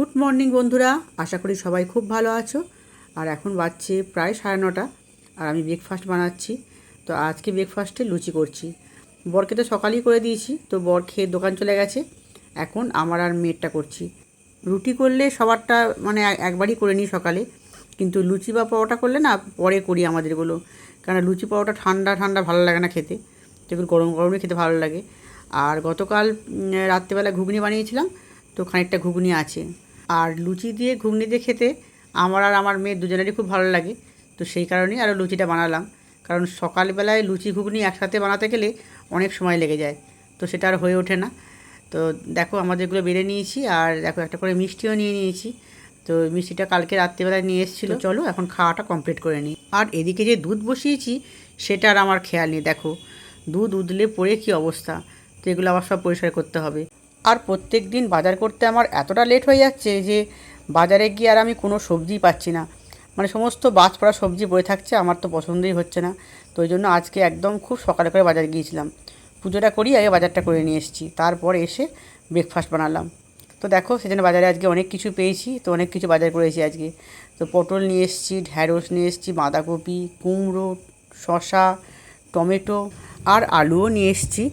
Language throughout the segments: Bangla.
গুড মর্নিং বন্ধুরা। আশা করি সবাই খুব ভালো আছো। আর এখন বাজছে প্রায় সাড়ে নটা, আর আমি ব্রেকফাস্ট বানাচ্ছি। তো আজকে ব্রেকফাস্টে লুচি করছি। বরকে তো সকালেই করে দিয়েছি, তো বর খেয়ে দোকান চলে গেছে। এখন আমার আর মেয়েরটা করছি। রুটি করলে সবারটা মানে একবারই করে নিই সকালে। কিন্তু লুচি বা পরোটা করলে না পরে করি আমাদেরগুলো। কারণ লুচি, পরোটা ঠান্ডা ঠান্ডা ভালো লাগে না খেতে। যেগুলো গরম, গরমে খেতে ভালো লাগে। আর গতকাল রাত্রেবেলা ঘুগনি বানিয়েছিলাম, তো খানিকটা ঘুগনি আছে। আর লুচি দিয়ে ঘুগনি দিয়ে খেতে আমার আর আমার মেয়ে দুজনেরই খুব ভালো লাগে। তো সেই কারণেই আরও লুচিটা বানালাম। কারণ সকালবেলায় লুচি ঘুগনি একসাথে বানাতে গেলে অনেক সময় লেগে যায়। তো সেটা আর হয়ে ওঠে না। তো দেখো আমাদের আমাদেরগুলো বেড়ে নিয়েছি আর দেখো একটা করে মিষ্টিও নিয়ে নিয়েছি। তো মিষ্টিটা কালকে রাত্রিবেলায় নিয়ে এসেছিল। চলো এখন খাওয়াটা কমপ্লিট করে নিই। আর এদিকে যে দুধ বসিয়েছি সেটা আর আমার খেয়াল নেই। দেখো দুধ উদলে পড়ে কি অবস্থা? তো এগুলো আবার সব পরিষ্কার করতে হবে। আর প্রত্যেক দিন বাজার করতে আমার এতটা লেট হয়ে যাচ্ছে যে বাজারে গিয়ে আর আমি কোনো সবজিই পাচ্ছি না। মানে সমস্ত বাজ পড়া সবজি পড়ে থাকছে, আমার তো পছন্দই হচ্ছে না। তো ওই জন্য আজকে একদম খুব সকালে করে বাজারে গিয়েছিলাম। পুজোটা করি আগে বাজারটা করে নিয়ে এসেছি। তারপর এসে ব্রেকফাস্ট বানালাম। তো দেখো, সেজন্য বাজারে আজকে অনেক কিছু পেয়েছি। তো অনেক কিছু বাজার করেছি আজকে। তো পটল নিয়ে এসেছি, ঢ্যাঁড়স নিয়ে এসেছি, বাঁধাকপি, কুমড়ো, শসা, টমেটো আর আলুও নিয়ে এসেছি।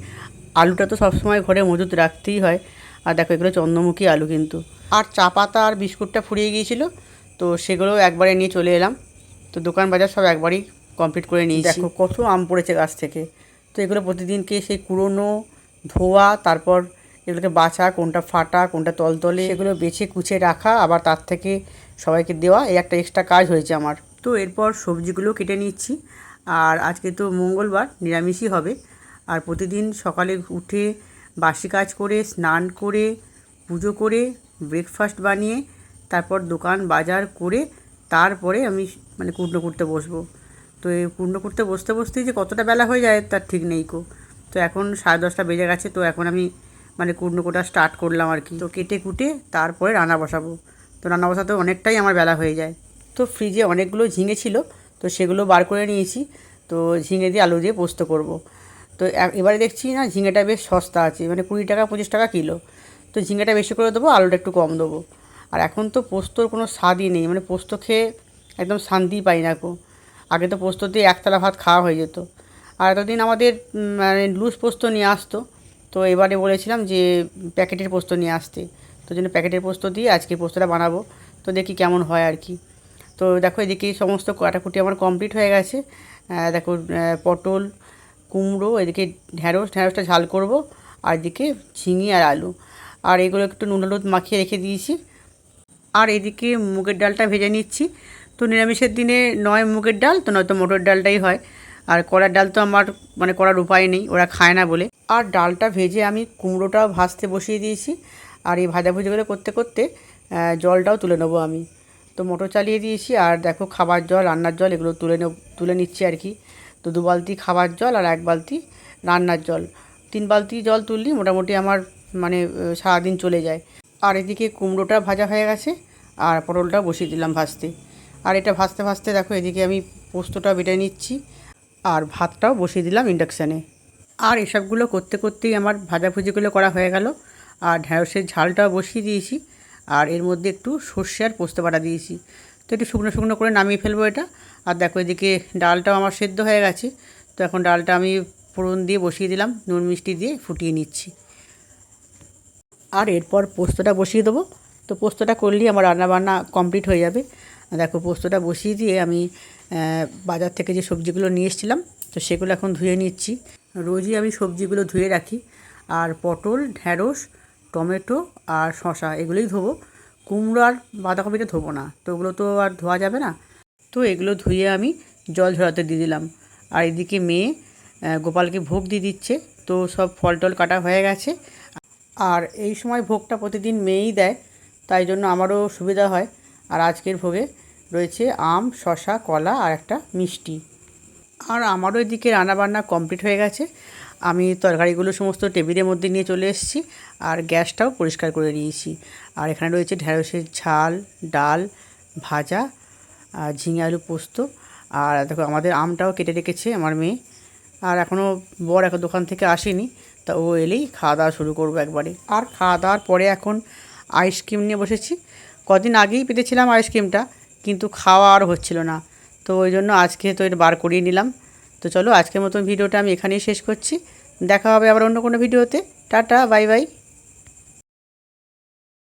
আলুটা তো সবসময় ঘরে মজুত রাখতেই হয়। আর দেখো, এগুলো চন্দ্রমুখী আলু কিন্তু। আর চা পাতা আর বিস্কুটটা ফুরিয়ে গিয়েছিল, তো সেগুলো একবারে নিয়ে চলে এলাম। তো দোকান বাজার সব একবারই কমপ্লিট করে নিয়েছি। দেখো, কত আম পড়েছে গাছ থেকে। তো এগুলো প্রতিদিনকে সেই কুড়োনো ধোয়া, তারপর এগুলোকে বাছা, কোনটা ফাটা, কোনটা তলতলে এগুলো বেছে কুচে রাখা, আবার তার থেকে সবাইকে দেওয়া, এই একটা এক্সট্রা কাজ হয়েছে আমার। তো এরপর সবজিগুলো কেটে নিচ্ছি। আর আজকে তো মঙ্গলবার, নিরামিষই হবে। আর প্রতিদিন সকালে উঠে বাসি কাজ করে, স্নান করে, পুজো করে ব্রেকফাস্ট বানিয়ে, তারপর দোকান বাজার করে, তারপরে আমি মানে কুটনো করতে বসবো। তো এই কুটনো করতে বসতে বসতেই যে কতটা বেলা হয়ে যায় তার ঠিক নেই কো। তো এখন সাড়ে দশটা বেজে গেছে, তো এখন আমি মানে কুটনো কোটা স্টার্ট করলাম আর কি। তো কেটে কুটে তারপরে রান্না বসাবো। তো রান্না বসাতে অনেকটাই আমার বেলা হয়ে যায়। তো ফ্রিজে অনেকগুলো ঝিঙে ছিল, তো সেগুলো বার করে নিয়েছি। তো ঝিঙে দিয়ে আলু দিয়ে পোস্ত করব। তো এবারে দেখছি না, ঝিঙেটা বেশ সস্তা আছে মানে কুড়ি টাকা, পঁচিশ টাকা কিলো। তো ঝিঙেটা বেশি করে দেবো, আলুটা একটু কম দেবো। আর এখন তো পোস্তর কোনো স্বাদই নেই মানে পোস্ত খেয়ে একদম শান্তি পাই না কো আগে তো পোস্ত দিয়ে একতলা ভাত খাওয়া হয়ে যেত। আর এতদিন আমাদের মানে লুজ পোস্ত নিয়ে আসতো। তো এবারে বলেছিলাম যে প্যাকেটের পোস্ত নিয়ে আসতে। তো জন্য প্যাকেটের পোস্ত দিয়ে আজকে পোস্তটা বানাবো। তো দেখি কেমন হয় আর কি। তো দেখো এদিকে সমস্ত কাটাকুটি আমার কমপ্লিট হয়ে গেছে। দেখো পটল কুমড়ো, এদিকে ঢ্যাঁড়স, ঢ্যাঁড়সটা ঝাল করব, আর এদিকে ঝিঙে আর আলু। আর এগুলো একটু নুন হলুদ মাখিয়ে রেখে দিয়েছি। আর এদিকে মুগের ডালটা ভেজে নিচ্ছি। তো নিরামিষের দিনে নয় মুগের ডাল, তো নয়তো মটর ডালটাই হয়। আর কড়ার ডাল তো আমার মানে করার উপায় নেই, ওরা খায় না বলে। আর ডালটা ভেজে আমি কুমড়োটাও ভাজতে বসিয়ে দিয়েছি। আর এই ভাজাভুজিগুলো করতে করতে জলটাও তুলে নেব আমি। তো মোটর চালিয়ে দিয়েছি, আর দেখো খাবার জল, রান্নার জল, এগুলো তুলে তুলে নিচ্ছি আর কি। তো দু বালতি খাবার জল আর এক বালতি রান্নার জল। তিন বালতি জল তুললি, মোটামুটি আমার মানে সারাদিন চলে যায়। আর এদিকে কুমড়োটা ভাজা হয়ে গেছে আর পটলটা বসিয়ে দিলাম ভাজতে। আর এটা ভাজতে ভাজতে দেখো, এদিকে আমি পোস্তটা বেটে নিচ্ছি আর ভাতটাও বসিয়ে দিলাম ইন্ডাকশানে আর এসবগুলো করতে করতেই আমার ভাজাভুজিগুলো করা হয়ে গেল। আর ঢ্যাঁড়সের ঝালটাও বসিয়ে দিয়েছি। আর এর মধ্যে একটু সর্ষে আর পোস্ত বাটা দিয়েছি। তো একটু শুকনো শুকনো করে নামিয়ে ফেলব এটা। আর দেখো এদিকে ডালটাও আমার সেদ্ধ হয়ে গেছে। তো এখন ডালটা আমি ফোড়ন দিয়ে বসিয়ে দিলাম, নুন মিষ্টি দিয়ে ফুটিয়ে নিচ্ছি। আর এরপর পোস্তটা বসিয়ে দেবো। তো পোস্তটা করলেই আমার রান্নাবান্না কমপ্লিট হয়ে যাবে। দেখো পোস্তটা বসিয়ে দিয়ে আমি বাজার থেকে যে সবজিগুলো নিয়ে এসেছিলাম, তো সেগুলো এখন ধুয়ে নিচ্ছি। রোজই আমি সবজিগুলো ধুয়ে রাখি। আর পটল, ঢ্যাঁড়স, টমেটো আর শশা এগুলোই ধোবো। কুমড়ো আর বাঁধাকপিটা ধোবো না, তো ওগুলো তো আর ধোয়া যাবে না। তো এগুলো ধুয়ে আমি জল ঝরাতে দিয়ে দিলাম। আর এদিকে মেয়ে গোপালকে ভোগ দিয়ে দিচ্ছে, তো সব ফল টল কাটা হয়ে গেছে। আর এই সময় ভোগটা প্রতিদিন মেয়েই দেয়, তাই জন্য আমারও সুবিধা হয়। আর আজকের ভোগে রয়েছে আম শশা কলা আর একটা মিষ্টি। আর আমারও এদিকে রান্নাবান্না কমপ্লিট হয়ে গেছে। আমি তরকারিগুলো সমস্ত টেবিলের মধ্যে নিয়ে চলে এসেছি আর গ্যাসটাও পরিষ্কার করে নিয়েছি। আর এখানে রয়েছে ঢ্যাঁড়সের ঝাল, ডাল, ভাজা, আর ঝিঙে আলু পোস্ত। আর দেখো আমাদের আমটাও কেটে রেখেছে আমার মেয়ে। আর এখনও বর এখন দোকান থেকে আসেনি, তা ও এলেই খাওয়া দাওয়া শুরু করব একবারে। আর খাওয়া দাওয়ার পরে এখন আইসক্রিম নিয়ে বসেছি। কদিন আগেই পেতেছিলাম আইসক্রিমটা, কিন্তু খাওয়া আর হচ্ছিল না। তো ওই জন্য আজকে তো এটা বার করিয়ে নিলাম। তো চলো আজকের মতন ভিডিওটা আমি এখানেই শেষ করছি। দেখা হবে আবার অন্য কোনো ভিডিওতে। Ta-ta, bye bye.